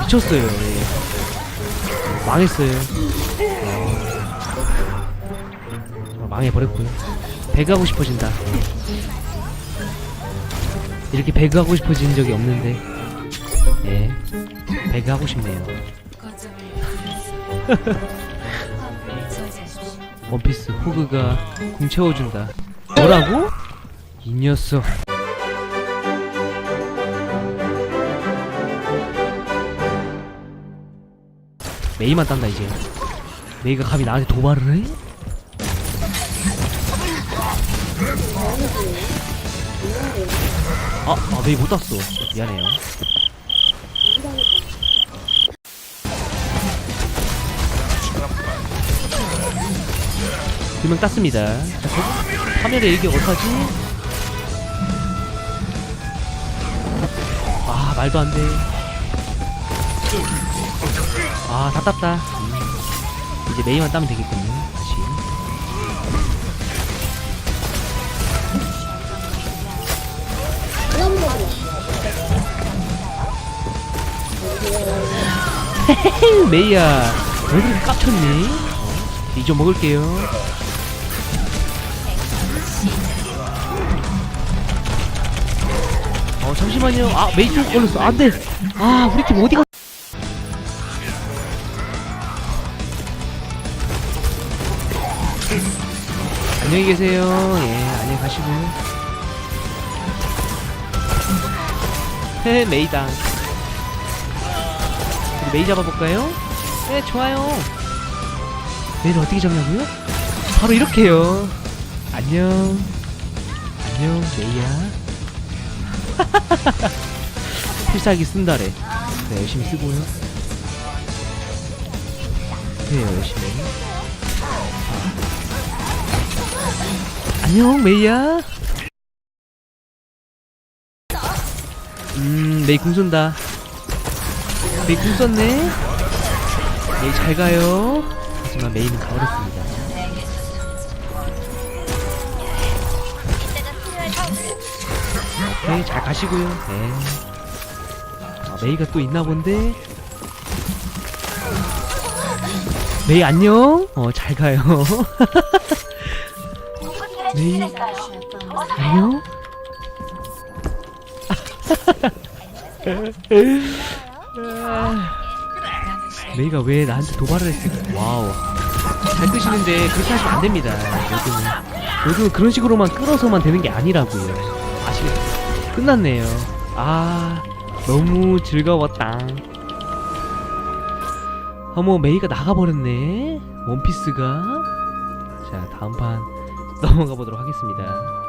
미쳤어요. 예. 망했어요. 어, 망해버렸고요. 배그하고 싶어진다. 이렇게 배그하고 싶어진 적이 없는데, 예, 배그하고 싶네요. 원피스 호그가 궁 채워준다. 뭐라고? 이 녀석. 메이만 딴다 이제. 메이가 감히 나한테 도발을 해? 아, 아 메이 못 땄어. 미안해요. 두명 땄습니다. 자, 거- 파멸의 일격 어떡하지? 아, 말도 안 돼. 아, 다 땄다. 음. 이제 메이만 따면 되겠군요. 다시. 메이야. 왜 그렇게 깝쳤니? 어, 이좀 먹을게요. 어, 잠시만요. 아, 메이 쪽 걸렸어. 안 돼. 아, 우리 팀 어디가. 안녕히 계세요. 예, 안녕히 가시고요. 헤, 메이당. 우리 메이 잡아볼까요? 네, 좋아요. 메이를 어떻게 잡냐고요? 바로 이렇게요. 안녕. 안녕, 메이야. 필살기 쓴다래. 네, 열심히 쓰고요. 그래요, 열심히. 안녕, 메이야. 음, 메이 궁 쏜다. 메이 궁 썼네. 메이 잘 가요. 하지만 메이는 가버렸습니다. 오케이, 잘 가시고요. 네. 아, 메이가 또 있나 본데. 메이 안녕. 어, 잘 가요. 메이 안녕. 메이가 왜 나한테 도발을 했을까? 와우. 잘 끄시는데 그렇게 하시면 안 됩니다. 요즘은 요즘은 그런 식으로만 끌어서만 되는 게 아니라고요. 아시겠죠? 끝났네요. 아 너무 즐거웠다. 어머 메이가 나가버렸네. 원피스가. 자 다음 판 넘어가 보도록 하겠습니다.